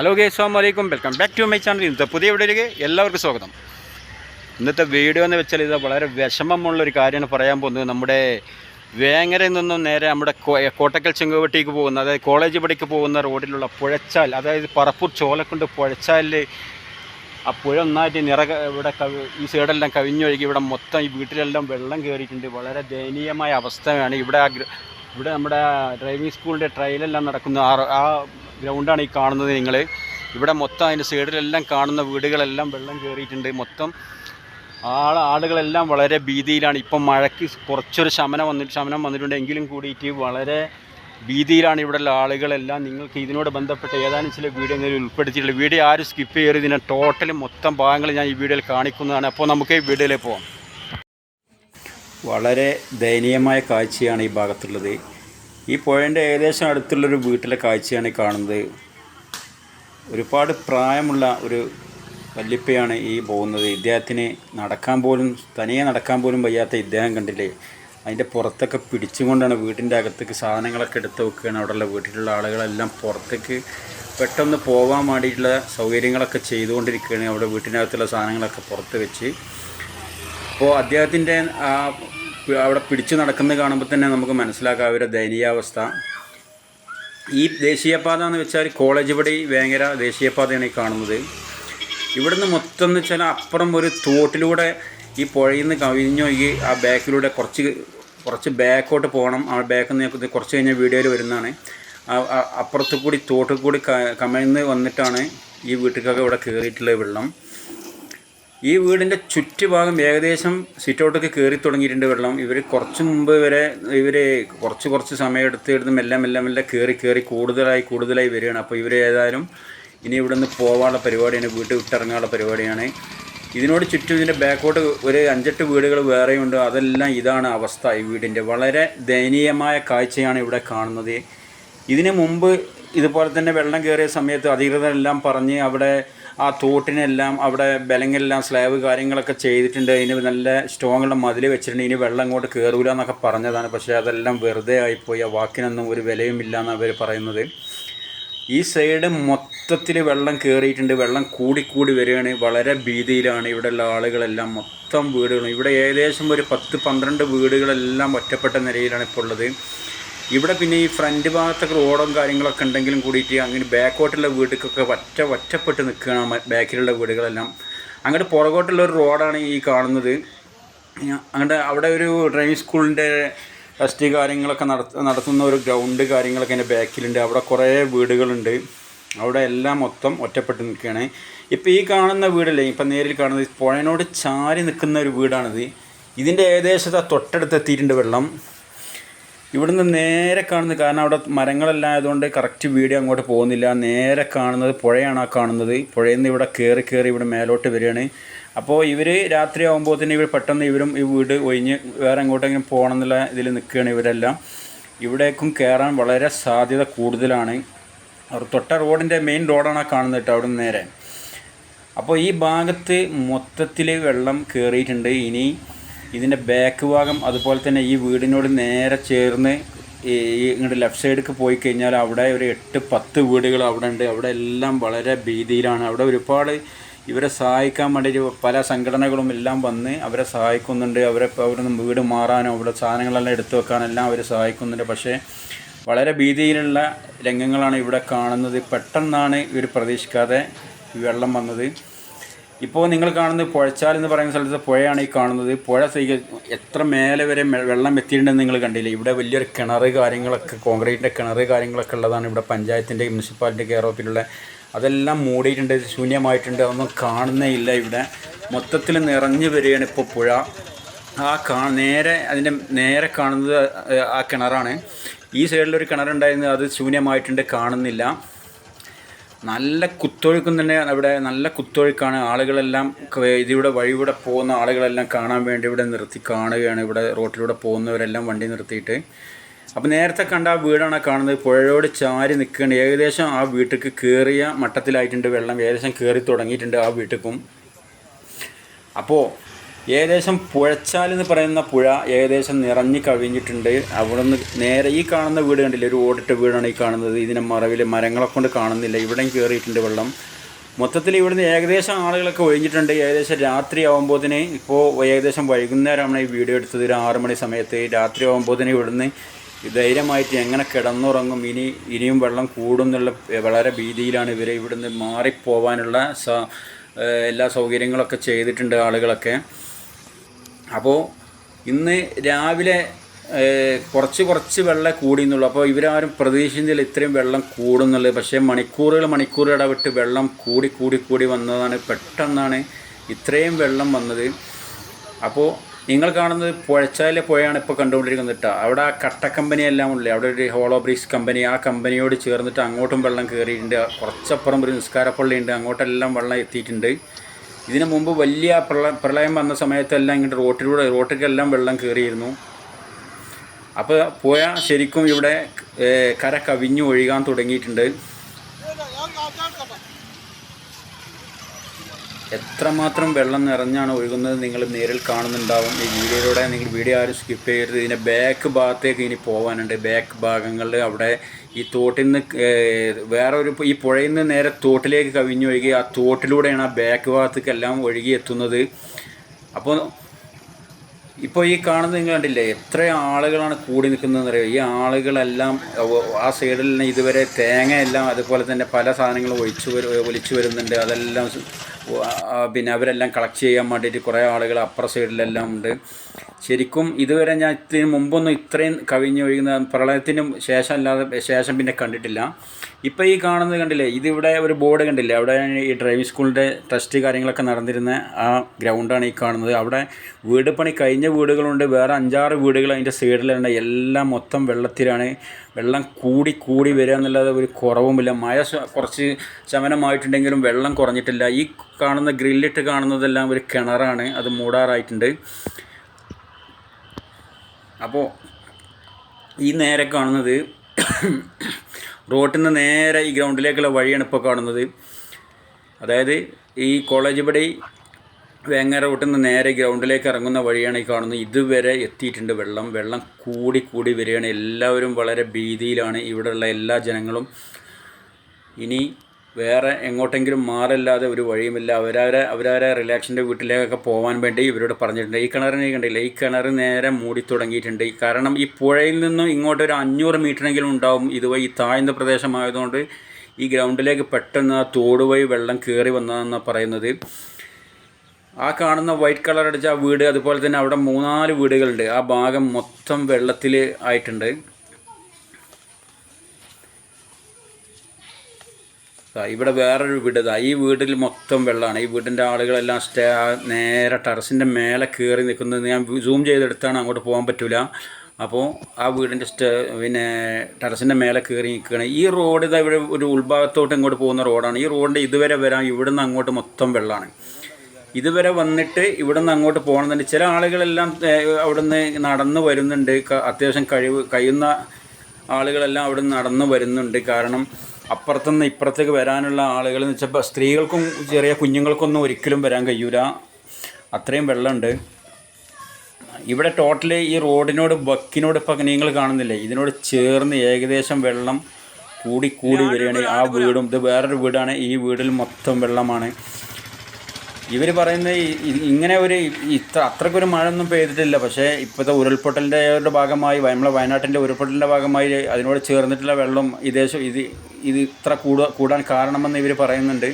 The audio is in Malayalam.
ഹലോ ഗേ അസ്സാം വലൈക്കും welcome back to my channel ഇന്നത്തെ പുതിയ വീഡിയോയിലേക്ക് എല്ലാവർക്കും സ്വാഗതം. ഇന്നത്തെ വീഡിയോ എന്ന് വെച്ചാൽ ഇത് വളരെ വിഷമമുള്ള ഒരു കാര്യമാണ് പറയാൻ പോകുന്നത്. നമ്മുടെ വേങ്ങരയിൽ നിന്നും നേരെ നമ്മുടെ കോട്ടക്കൽ ചെങ്കുവട്ടിക്ക് പോകുന്ന അതായത് കോളേജ് പടിക്ക് പോകുന്ന റോഡിലുള്ള പുഴച്ചാൽ അതായത് പറപ്പൂർ ചോലക്കുണ്ട് പുഴച്ചാലിൽ ആ പുഴ ഒന്നായിട്ട് നിറ ഇവിടെ ഈ സൈഡെല്ലാം കവിഞ്ഞൊഴുകി ഇവിടെ മൊത്തം ഈ വീട്ടിലെല്ലാം വെള്ളം കയറിയിട്ടുണ്ട്. വളരെ ദയനീയമായ അവസ്ഥയാണ്. ഇവിടെ ഇവിടെ നമ്മുടെ ഡ്രൈവിംഗ് സ്കൂളിന്റെ ട്രയലെല്ലാം നടക്കുന്ന ആ ഗ്രൗണ്ടാണ് ഈ കാണുന്നത് നിങ്ങൾ ഇവിടെ മൊത്തം അതിന്റെ സൈഡിലെല്ലാം കാണുന്ന വീടുകളെല്ലാം വെള്ളം കയറിയിട്ടുണ്ട് മൊത്തം ആൾ ആളുകളെല്ലാം വളരെ ഭീതിയിലാണ്. ഇപ്പം മഴയ്ക്ക് കുറച്ചൊരു ശമനം വന്നിട്ട് ശമനം വന്നിട്ടുണ്ട്. എങ്കിലും കൂടിയിട്ട് വളരെ ഭീതിയിലാണ് ഇവിടെയുള്ള ആളുകളെല്ലാം. നിങ്ങൾക്ക് ഇതിനോട് ബന്ധപ്പെട്ട് ഏതാനും ചില വീഡിയോ എന്തെങ്കിലും ഉൾപ്പെടുത്തിയിട്ടുള്ള വീഡിയോ ആരും സ്കിപ്പ് ചെയ്യരുത്. ഇതിനെ ടോട്ടൽ മൊത്തം ഭാഗങ്ങൾ ഞാൻ ഈ വീഡിയോയിൽ കാണിക്കുന്നതാണ്. അപ്പോൾ നമുക്ക് ഈ വീഡിയോയിലേക്ക് പോകാം വളരെ ദയനീയമായ കാഴ്ചയാണ് ഈ ഭാഗത്തുള്ളത്. ഈ പുഴന്റെ ഏകദേശം അടുത്തുള്ളൊരു വീട്ടിലെ കാഴ്ചയാണ് കാണുന്നത്. ഒരുപാട് പ്രായമുള്ള ഒരു വല്യപ്പയാണ് ഈ പോകുന്നത്. ഇദ്ദേഹത്തിന് നടക്കാൻ പോലും തനിയെ നടക്കാൻ പോലും വയ്യാത്ത ഇദ്ദേഹം കണ്ടില്ലേ? അതിന്റെ പുറത്തൊക്കെ പിടിച്ചുകൊണ്ടാണ് വീട്ടിന്റെ അകത്തേക്ക് സാധനങ്ങളൊക്കെ എടുത്ത് വെക്കുകയാണ്. അവിടെയുള്ള വീട്ടിലുള്ള ആളുകളെല്ലാം പുറത്തേക്ക് പെട്ടെന്ന് പോകാൻ വേണ്ടിയിട്ടുള്ള സൗകര്യങ്ങളൊക്കെ ചെയ്തുകൊണ്ടിരിക്കുകയാണ്. അവിടെ വീട്ടിനകത്തുള്ള സാധനങ്ങളൊക്കെ പുറത്ത് വെച്ച്. അപ്പോൾ അദ്ദേഹത്തിന്റെ ആ അവിടെ പിടിച്ചു നടക്കുന്നത് കാണുമ്പോൾ തന്നെ നമുക്ക് മനസ്സിലാക്കാം അവരുടെ ദയനീയാവസ്ഥ. ഈ ദേശീയപാത എന്ന് വെച്ചാൽ കോളേജ് പടി വേങ്ങര ദേശീയപാതയാണ് ഈ കാണുന്നത്. ഇവിടുന്ന് മൊത്തം എന്ന് വെച്ചാൽ അപ്പുറം ഒരു തോട്ടിലൂടെ ഈ പുഴയിൽ നിന്ന് ഈ ആ ബാക്കിലൂടെ കുറച്ച് കുറച്ച് ബാക്കോട്ട് പോകണം. ആ ബാക്കിൽ നിന്ന് കുറച്ച് കഴിഞ്ഞാൽ വീഡിയോയിൽ വരുന്നതാണ്. അപ്പുറത്ത് കൂടി തോട്ടിൽ കൂടി കമഴ്ന്ന് വന്നിട്ടാണ് ഈ വീട്ടിലൊക്കെ ഇവിടെ കയറിയിട്ടുള്ള വെള്ളം. ഈ വീടിന്റെ ചുറ്റുഭാഗം ഏകദേശം സിറ്റൗട്ടൊക്കെ കയറി തുടങ്ങിയിട്ടുണ്ട് വെള്ളം. ഇവർ കുറച്ച് മുമ്പ് വരെ ഇവർ കുറച്ച് കുറച്ച് സമയം എടുത്ത് എടുത്ത് മെല്ലെ മെല്ലെ മെല്ലെ കയറി കയറി കൂടുതലായി കൂടുതലായി വരികയാണ്. അപ്പോൾ ഇവർ ഏതായാലും ഇനി ഇവിടെ നിന്ന് പോകാനുള്ള പരിപാടിയാണ് വീട്ടിൽ വിട്ടിറങ്ങാനുള്ള പരിപാടിയാണ്. ഇതിനോട് ചുറ്റും ഇതിന്റെ ബാക്കോട്ട് ഒരു അഞ്ചെട്ട് വീടുകൾ വേറെയുണ്ട്. അതെല്ലാം ഇതാണ് അവസ്ഥ ഈ വീടിന്റെ വളരെ ദയനീയമായ കാഴ്ചയാണ് ഇവിടെ കാണുന്നത്. ഇതിനു മുമ്പ് ഇതുപോലെ തന്നെ വെള്ളം കയറിയ സമയത്ത് അധികൃതരെല്ലാം പറഞ്ഞ് അവിടെ ആ തോട്ടിനെല്ലാം അവിടെ ബലങ്ങളെല്ലാം സ്ലാബ് കാര്യങ്ങളൊക്കെ ചെയ്തിട്ടുണ്ട്. അതിന് നല്ല സ്ട്രോങ്ങുള്ള മതിൽ വെച്ചിട്ടുണ്ട്. ഇനി വെള്ളം അങ്ങോട്ട് കയറൂല എന്നൊക്കെ പറഞ്ഞതാണ്. പക്ഷേ അതെല്ലാം വെറുതെ ആയിപ്പോയി. ആ വാക്കിനൊന്നും ഒരു വിലയുമില്ല എന്നാണ് അവർ പറയുന്നത്. ഈ സൈഡ് മൊത്തത്തിൽ വെള്ളം കയറിയിട്ടുണ്ട് വെള്ളം കൂടിക്കൂടി വരികയാണ്. വളരെ ഭീതിയിലാണ്. ഇവിടെയുള്ള ആളുകളെല്ലാം മൊത്തം വീടുകളും. ഇവിടെ ഏകദേശം ഒരു പത്ത് പന്ത്രണ്ട് വീടുകളെല്ലാം ഒറ്റപ്പെട്ട നിലയിലാണ് ഇപ്പോൾ ഉള്ളത് ഇവിടെ പിന്നെ ഈ ഫ്രണ്ട് ഭാഗത്തൊക്കെ റോഡും കാര്യങ്ങളൊക്കെ ഉണ്ടെങ്കിലും കൂടിയിട്ട് അങ്ങനെ ബാക്കോട്ടുള്ള വീട്ടിലേക്കൊക്കെ ഒറ്റ ഒറ്റപ്പെട്ട് നിൽക്കുകയാണ് ബാക്കിലുള്ള വീടുകളെല്ലാം. അങ്ങോട്ട് പുറകോട്ടുള്ള ഒരു റോഡാണ് ഈ കാണുന്നത്. അങ്ങോട്ട് അവിടെ ഒരു ഡ്രൈവിംഗ് സ്കൂളിന്റെ ടെസ്റ്റ് കാര്യങ്ങളൊക്കെ നടത്ത നടത്തുന്ന ഒരു ഗ്രൗണ്ട് കാര്യങ്ങളൊക്കെ അതിന്റെ ബാക്കിലുണ്ട് അവിടെ കുറേ വീടുകളുണ്ട്. അവിടെ എല്ലാം മൊത്തം ഒറ്റപ്പെട്ട് നിൽക്കുകയാണ്. ഇപ്പോൾ ഈ കാണുന്ന വീടല്ലേ ഇപ്പം നേരിൽ കാണുന്നത് പുഴനോട് ചാരി നിൽക്കുന്ന ഒരു വീടാണിത്. ഇതിന്റെ ഏകദേശം തൊട്ടടുത്ത് എത്തിയിട്ടുണ്ട് വെള്ളം. ഇവിടുന്ന് നേരെ കാണുന്നത് കാരണം അവിടെ മരങ്ങളെല്ലാം ആയതുകൊണ്ട് കറക്റ്റ് വീഡിയോ അങ്ങോട്ട് പോകുന്നില്ല. നേരെ കാണുന്നത് പുഴയാണ് ആ കാണുന്നത്. പുഴയിൽ നിന്ന് ഇവിടെ കയറി കയറി ഇവിടെ മേലോട്ട് വരികയാണ്. അപ്പോൾ ഇവർ രാത്രി ആകുമ്പോൾ തന്നെ ഇവർ പെട്ടെന്ന് ഇവരും ഈ വീട് ഒഴിഞ്ഞ് വേറെ എങ്ങോട്ടെങ്കിലും പോകണം എന്നുള്ള ഇതിൽ നിൽക്കുകയാണ് ഇവരെല്ലാം. ഇവിടേക്കും കയറാൻ വളരെ സാധ്യത കൂടുതലാണ്. അവർ തൊട്ട റോഡിന്റെ മെയിൻ റോഡാണ് ആ കാണുന്നത് കേട്ടോ അവിടെ നിന്ന് നേരെ. അപ്പോൾ ഈ ഭാഗത്ത് മൊത്തത്തിൽ വെള്ളം കയറിയിട്ടുണ്ട് ഇനി ഇതിന്റെ ബാക്ക് ഭാഗം അതുപോലെ തന്നെ ഈ വീടിനോട് നേരെ ചേർന്ന് ഈ ഇങ്ങോട്ട് ലെഫ്റ്റ് സൈഡിലേക്ക് പോയി കഴിഞ്ഞാൽ അവിടെ ഒരു എട്ട് പത്ത് വീടുകൾ അവിടെ ഉണ്ട്. അവിടെ എല്ലാം വളരെ ഭീതിയിലാണ്. അവിടെ ഒരുപാട് ഇവരെ സഹായിക്കാൻ വേണ്ടിയിട്ട് പല സംഘടനകളും എല്ലാം വന്ന് അവരെ സഹായിക്കുന്നുണ്ട്. അവരെ അവിടെ നിന്ന് വീട് മാറാനോ അവിടെ സാധനങ്ങളെല്ലാം എടുത്തു വെക്കാനെല്ലാം അവർ സഹായിക്കുന്നുണ്ട്. പക്ഷേ വളരെ ഭീതിയിലുള്ള രംഗങ്ങളാണ് ഇവിടെ കാണുന്നത്. പെട്ടെന്നാണ് ഇവർ പ്രതീക്ഷിക്കാതെ വെള്ളം വന്നത്. ഇപ്പോൾ നിങ്ങൾ കാണുന്നത് പുഴച്ചാൽ എന്ന് പറയുന്ന സ്ഥലത്ത് പുഴയാണ് ഈ കാണുന്നത്. പുഴ സ്വീക എത്ര മേലെ വരെ വെള്ളം എത്തിയിട്ടുണ്ടെന്ന് നിങ്ങൾ കണ്ടില്ലേ? ഇവിടെ വലിയൊരു കിണർ കാര്യങ്ങളൊക്കെ കോൺക്രീറ്റിന്റെ കിണർ കാര്യങ്ങളൊക്കെ ഉള്ളതാണ് ഇവിടെ പഞ്ചായത്തിന്റെ മുനിസിപ്പാലിറ്റി കെയർ ഓഫിലുള്ള അതെല്ലാം മൂടിയിട്ടുണ്ട് ശൂന്യമായിട്ടുണ്ട് അതൊന്നും കാണുന്നേ ഇല്ല ഇവിടെ. മൊത്തത്തിൽ നിറഞ്ഞു വരികയാണ് ഇപ്പോൾ പുഴ. ആ കാ നേരെ അതിന്റെ നേരെ കാണുന്നത് ആ കിണറാണ്. ഈ സൈഡിലൊരു കിണറുണ്ടായിരുന്നു അത് ശൂന്യമായിട്ടുണ്ട് കാണുന്നില്ല. നല്ല കുത്തൊഴുക്കും തന്നെ അവിടെ നല്ല കുത്തൊഴുക്കാണ്. ആളുകളെല്ലാം ഇതിവിടെ വഴിയൂടെ പോകുന്ന ആളുകളെല്ലാം കാണാൻ വേണ്ടി ഇവിടെ നിർത്തി കാണുകയാണ്. ഇവിടെ റോട്ടിലൂടെ പോകുന്നവരെല്ലാം വണ്ടി നിർത്തിയിട്ട്. അപ്പോൾ നേരത്തെ കണ്ട ആ വീടാണ് കാണുന്നത്. പുഴയോട് ചാരി നിൽക്കുകയാണ്. ഏകദേശം ആ വീട്ടിലേക്ക് കയറിയ മട്ടത്തിലായിട്ടുണ്ട് വെള്ളം. ഏകദേശം കയറി തുടങ്ങിയിട്ടുണ്ട് ആ വീട്ടിലേക്കും. അപ്പോൾ ഏകദേശം പുഴച്ചാൽ എന്ന് പറയുന്ന പുഴ ഏകദേശം നിറഞ്ഞു കവിഞ്ഞിട്ടുണ്ട്. അവിടെ നിന്ന് നേരെ ഈ കാണുന്ന വീട് കണ്ടില്ലേ? ഒരു ഓടിട്ട വീടാണ് ഈ കാണുന്നത്. ഇതിനെ മറവിൽ മരങ്ങളെ കൊണ്ട് കാണുന്നില്ല. ഇവിടെയും കയറിയിട്ടുണ്ട് വെള്ളം. മൊത്തത്തിൽ ഇവിടുന്ന് ഏകദേശം ആളുകളൊക്കെ ഒഴിഞ്ഞിട്ടുണ്ട്. ഏകദേശം രാത്രി ആകുമ്പോഴത്തേന് ഇപ്പോൾ ഏകദേശം വൈകുന്നേരമാണ് ഈ വീഡിയോ എടുത്തത്. ഒരു ആറ് മണി സമയത്ത് രാത്രി ആകുമ്പോഴത്തേന് ഇവിടുന്ന് ധൈര്യമായിട്ട് എങ്ങനെ കിടന്നുറങ്ങും ഇനി ഇനിയും വെള്ളം കൂടും എന്നുള്ള വളരെ ഭീതിയിലാണ് ഇവരെ ഇവിടുന്ന് മാറിപ്പോവാനുള്ള എല്ലാ സൗകര്യങ്ങളൊക്കെ ചെയ്തിട്ടുണ്ട് ആളുകളൊക്കെ. അപ്പോൾ ഇന്ന് രാവിലെ കുറച്ച് കുറച്ച് വെള്ളം കൂടി എന്നുള്ളൂ അപ്പോൾ ഇവരാരും പ്രതീക്ഷിച്ചതിൽ ഇത്രയും വെള്ളം കൂടുന്നുള്ളത്. പക്ഷേ മണിക്കൂറുകൾ മണിക്കൂർ ഇടവിട്ട് വെള്ളം കൂടി കൂടി കൂടി വന്നതാണ്. പെട്ടെന്നാണ് ഇത്രയും വെള്ളം വന്നത്. അപ്പോൾ നിങ്ങൾ കാണുന്നത് പുഴച്ചാലിലെ പുഴയാണ് ഇപ്പോൾ കണ്ടുകൊണ്ടിരിക്കുന്നത് കേട്ടോ. അവിടെ ആ കട്ട കമ്പനി എല്ലാം ഉള്ളത് അവിടെ ഒരു ഹോളോ ബ്രിക്സ് കമ്പനി ആ കമ്പനിയോട് ചേർന്നിട്ട് അങ്ങോട്ടും വെള്ളം കയറിയിട്ടുണ്ട്. കുറച്ചപ്പുറം ഒരു നിസ്കാരപ്പള്ളിയുണ്ട്. അങ്ങോട്ടെല്ലാം വെള്ളം എത്തിയിട്ടുണ്ട്. ഇതിനു മുമ്പ് വലിയ പ്രള പ്രളയം വന്ന സമയത്തെല്ലാം ഇങ്ങോട്ട് റോട്ടിലൂടെ റോട്ടിലെല്ലാം വെള്ളം കയറിയിരുന്നു അപ്പോൾ പോയാൽ ശരിക്കും ഇവിടെ കര കവിഞ്ഞു ഒഴുകാൻ തുടങ്ങിയിട്ടുണ്ട്. എത്രമാത്രം വെള്ളം നിറഞ്ഞാണ് ഒഴുകുന്നത് നിങ്ങൾ നേരിൽ കാണുന്നുണ്ടാവും. ഈ വീഡിയോയിലൂടെ നിങ്ങൾ വീഡിയോ ആരും സ്കിപ്പ് ചെയ്യരുത്. ഇതിന്റെ ബാക്ക് ഭാഗത്തേക്ക് ഇനി പോകാനുണ്ട് ബാക്ക് ഭാഗങ്ങളിൽ അവിടെ ഈ തോട്ടിൽ നിന്ന് വേറെ ഒരു ഈ പുഴയിൽ നിന്ന് നേരെ തോട്ടിലേക്ക് കവിഞ്ഞൊഴുകി ആ തോട്ടിലൂടെയാണ് ആ ബാക്ക് ഭാഗത്തേക്കെല്ലാം ഒഴുകി എത്തുന്നത്. അപ്പോൾ ഇപ്പോൾ ഈ കാണുന്നത് നിങ്ങൾ കണ്ടില്ലേ? എത്ര ആളുകളാണ് കൂടി നിൽക്കുന്നതെന്ന് അറിയാം ഈ ആളുകളെല്ലാം ആ സൈഡിൽ നിന്ന് ഇതുവരെ തേങ്ങയെല്ലാം അതുപോലെ തന്നെ പല സാധനങ്ങളും ഒഴിച്ചു വരും ഒലിച്ചു വരുന്നുണ്ട്. അതെല്ലാം പിന്നെ അവരെല്ലാം കളക്ട് ചെയ്യാൻ വേണ്ടിയിട്ട് കുറേ ആളുകൾ അപ്പുറ സൈഡിലെല്ലാം ഉണ്ട്. ശരിക്കും ഇതുവരെ ഞാൻ ഇതിന് മുമ്പൊന്നും ഇത്രയും കവിഞ്ഞൊഴുകുന്ന പ്രളയത്തിന് ശേഷം അല്ലാതെ ശേഷം പിന്നെ കണ്ടിട്ടില്ല. ഇപ്പോൾ ഈ കാണുന്നത് കണ്ടില്ലേ ഇതിവിടെ ഒരു ബോർഡ് കണ്ടില്ലേ അവിടെ ഈ ഡ്രൈവിംഗ് സ്കൂളിന്റെ ടെസ്റ്റ് കാര്യങ്ങളൊക്കെ നടന്നിരുന്ന ആ ഗ്രൗണ്ടാണ് ഈ കാണുന്നത്. അവിടെ വീട് പണി കഴിഞ്ഞ വീടുകളുണ്ട് വേറെ അഞ്ചാറ് വീടുകൾ അതിന്റെ സൈഡിലുണ്ട് എല്ലാം മൊത്തം വെള്ളത്തിലാണ്. വെള്ളം കൂടി കൂടി വരിക എന്നുള്ളത് ഒരു കുറവുമില്ല. മഴ കുറച്ച് ശമനമായിട്ടുണ്ടെങ്കിലും വെള്ളം കുറഞ്ഞിട്ടില്ല. ഈ കാണുന്ന ഗ്രില്ലിട്ട് കാണുന്നതെല്ലാം ഒരു കിണറാണ്. അത് മൂടാറായിട്ടുണ്ട്. അപ്പോൾ ഈ നേരെ കാണുന്നത് റോട്ടിൽ നിന്ന് നേരെ ഈ ഗ്രൗണ്ടിലേക്കുള്ള വഴിയാണ് ഇപ്പോൾ കാണുന്നത്. അതായത് ഈ കോളേജ് പടി വേങ്ങര റൂട്ടിൽ നിന്ന് നേരെ ഗ്രൗണ്ടിലേക്ക് ഇറങ്ങുന്ന വഴിയാണ് ഈ കാണുന്നത്. ഇതുവരെ എത്തിയിട്ടുണ്ട് വെള്ളം. വെള്ളം കൂടി കൂടി വരികയാണ്. എല്ലാവരും വളരെ ഭീതിയിലാണ്. ഇവിടെയുള്ള എല്ലാ ജനങ്ങളും ഇനി വേറെ എങ്ങോട്ടെങ്കിലും മാറല്ലാതെ ഒരു വഴിയുമില്ല. അവരവരെ അവരവരെ റിലാക്സിന്റെ വീട്ടിലേക്കൊക്കെ പോകാൻ വേണ്ടി ഇവരോട് പറഞ്ഞിട്ടുണ്ട്. ഈ കിണറിനെ കണ്ടില്ല? ഈ കിണർ നേരെ മൂടി തുടങ്ങിയിട്ടുണ്ട്. കാരണം ഈ പുഴയിൽ നിന്നും ഇങ്ങോട്ട് ഒരു അഞ്ഞൂറ് മീറ്ററെങ്കിലും ഉണ്ടാവും ഇതുവഴി താഴ്ന്ന പ്രദേശമായതുകൊണ്ട് ഈ ഗ്രൗണ്ടിലേക്ക് പെട്ടെന്ന് ആ തോടുവഴി വെള്ളം കയറി വന്നതെന്നാണ് പറയുന്നത്. ആ കാണുന്ന വൈറ്റ് കളർ അടിച്ച ആ വീട് അതുപോലെ തന്നെ അവിടെ മൂന്നാൽ വീടുകളുണ്ട്. ആ ഭാഗം മൊത്തം വെള്ളത്തിൽ ആയിട്ടുണ്ട്. ഇവിടെ വേറൊരു വീട്. ഈ വീട്ടിൽ മൊത്തം വെള്ളമാണ് ഈ വീടിന്റെ ആളുകളെല്ലാം സ്റ്റേ നേരെ ടെറസിന്റെ മേലെ കയറി നിൽക്കുന്നത് ഞാൻ സൂം ചെയ്തെടുത്താണ്. അങ്ങോട്ട് പോകാൻ പറ്റില്ല അപ്പോൾ ആ വീടിന്റെ സ്റ്റേ പിന്നെ ടെറസിന്റെ മേലെ കയറി നിൽക്കുകയാണ്. ഈ റോഡ് ഇതാ ഇവിടെ ഒരു ഉൾഭാഗത്തോട്ട് ഇങ്ങോട്ട് പോകുന്ന റോഡാണ്. ഈ റോഡിന്റെ ഇതുവരെ വരാം ഇവിടുന്ന് അങ്ങോട്ട് മൊത്തം വെള്ളമാണ് ഇതുവരെ വന്നിട്ട് ഇവിടുന്ന് അങ്ങോട്ട് പോകണമെന്നുണ്ട് ചില ആളുകളെല്ലാം അവിടുന്ന് നടന്ന് വരുന്നുണ്ട്. അത്യാവശ്യം കഴിവ് കഴിയുന്ന ആളുകളെല്ലാം അവിടെ നിന്ന് നടന്നു വരുന്നുണ്ട്. കാരണം അപ്പുറത്തുനിന്ന് ഇപ്പുറത്തേക്ക് വരാനുള്ള ആളുകൾ എന്ന് വെച്ചാൽ സ്ത്രീകൾക്കും ചെറിയ കുഞ്ഞുങ്ങൾക്കൊന്നും ഒരിക്കലും വരാൻ കഴിയൂല. അത്രയും വെള്ളമുണ്ട്. ഇവിടെ ടോട്ടലി ഈ റോഡിനോട് ബക്കിനോട് ഇപ്പം നിങ്ങൾ കാണുന്നില്ലേ? ഇതിനോട് ചേർന്ന് ഏകദേശം വെള്ളം കൂടി കൂടി വരികയാണ്. ആ വീടും ഇത് വേറൊരു വീടാണ്. ഈ വീടിൽ മൊത്തം വെള്ളമാണ്. ഇവർ പറയുന്നത് ഇങ്ങനെ ഒരു ഇത്ര മഴ ഒന്നും പെയ്തിട്ടില്ല. പക്ഷേ ഇപ്പോഴത്തെ ഉരുൾപൊട്ടലിന്റെ ഒരു ഭാഗമായി നമ്മളെ വയനാട്ടിന്റെ ഉരുൾപൊട്ടലിന്റെ ഭാഗമായി അതിനോട് ചേർന്നിട്ടുള്ള വെള്ളം ഇതേശം ഇത് ഇത് ഇത്ര കൂടുക കൂടാൻ കാരണമെന്ന് ഇവർ പറയുന്നുണ്ട്.